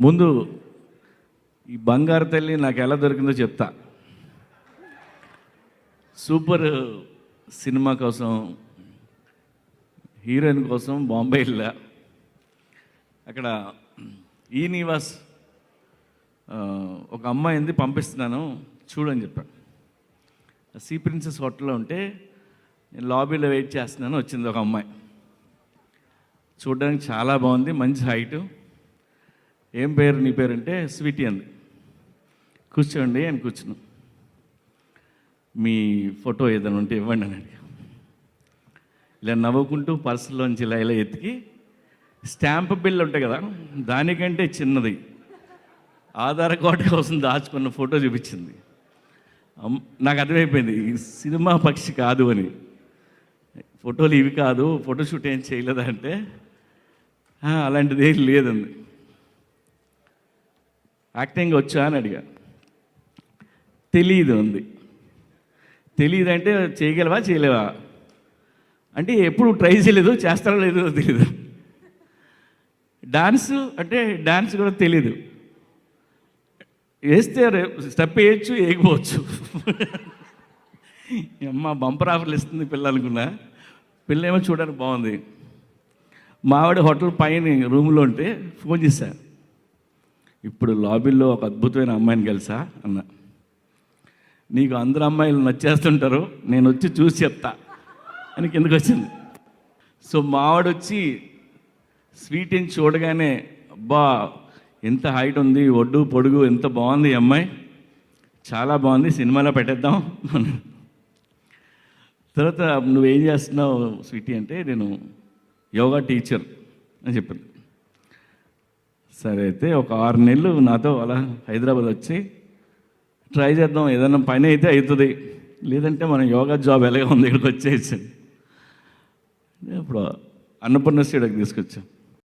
ముందు ఈ బంగారు తల్లి నాకు ఎలా దొరికిందో చెప్తా. సూపర్ సినిమా కోసం హీరోయిన్ కోసం బాంబే వెళ్ళా. అక్కడ ఈ నివాస్ ఒక అమ్మాయింది పంపిస్తున్నాను చూడని చెప్పాను సీ ప్రిన్సెస్ హోటల్లో ఉంటే నేను లాబీలో వెయిట్ చేస్తున్నాను వచ్చింది ఒక అమ్మాయి. చూడడానికి చాలా బాగుంది మంచి హైటు. ఏం పేరు నీ పేరు అంటే స్వీటీ అంది. కూర్చోండి అని కూర్చున్నాం. మీ ఫోటో ఏదైనా ఉంటే ఇవ్వండి అని అడిగా. ఇలా నవ్వుకుంటూ పర్సులోంచి ఇలా ఇలా ఎత్తికి స్టాంప్ బిల్ ఉంటాయి కదా దానికంటే చిన్నది. ఆధార్ కార్డు కోసం దాచుకున్న ఫోటో చూపించింది. నాకు అర్థమైపోయింది ఈ సినిమా పక్షి కాదు అని. ఫోటోలు ఇవి కాదు ఫోటోషూట్ ఏం చేయలేదంటే అలాంటిది ఏం లేదండి యాక్టింగ్ వచ్చా అని అడిగా. తెలియదు ఉంది తెలియదు అంటే చేయగలవా? చేయలేవా? అంటే ఎప్పుడు ట్రై చేయలేదు చేస్తారో లేదో తెలియదు డాన్స్ అంటే డాన్స్ కూడా తెలీదు. వేస్తే స్టెప్ వేయచ్చు వేయకపోవచ్చు. అమ్మ బంపర్ ఆఫర్లు ఇస్తుంది పిల్ల అనుకున్నా పిల్ల ఏమో చూడడానికి బాగుంది. మావిడ హోటల్ పైన రూమ్లో ఉంటే ఫోన్ చేశాను ఇప్పుడు లాబీలో ఒక అద్భుతమైన అమ్మాయిని కలిసా అన్న. నీకు అందరు అమ్మాయిలు నచ్చేస్తుంటారు నేను వచ్చి చూసి చెప్తా. అని కిందకు వచ్చింది? సో మావాడు వచ్చి స్వీట్ని చూడగానే అబ్బా ఎంత హైట్ ఉంది ఒడ్డు పొడుగు ఎంత బాగుంది ఈ అమ్మాయి. చాలా బాగుంది సినిమాలో పెట్టేద్దాం. తర్వాత నువ్వేం చేస్తున్నావు స్వీటీ అంటే నేను యోగా టీచర్ అని చెప్పింది. సరే అయితే ఒక ఆరు నెలలు నాతో అలా హైదరాబాద్ వచ్చి ట్రై చేద్దాం ఏదైనా పని అయితే అవుతుంది లేదంటే మనం యోగా జాబ్ ఎలాగ ఉంది ఇక్కడికి వచ్చేసి. అప్పుడు అన్నపూర్ణ స్టేడియోకి తీసుకొచ్చాం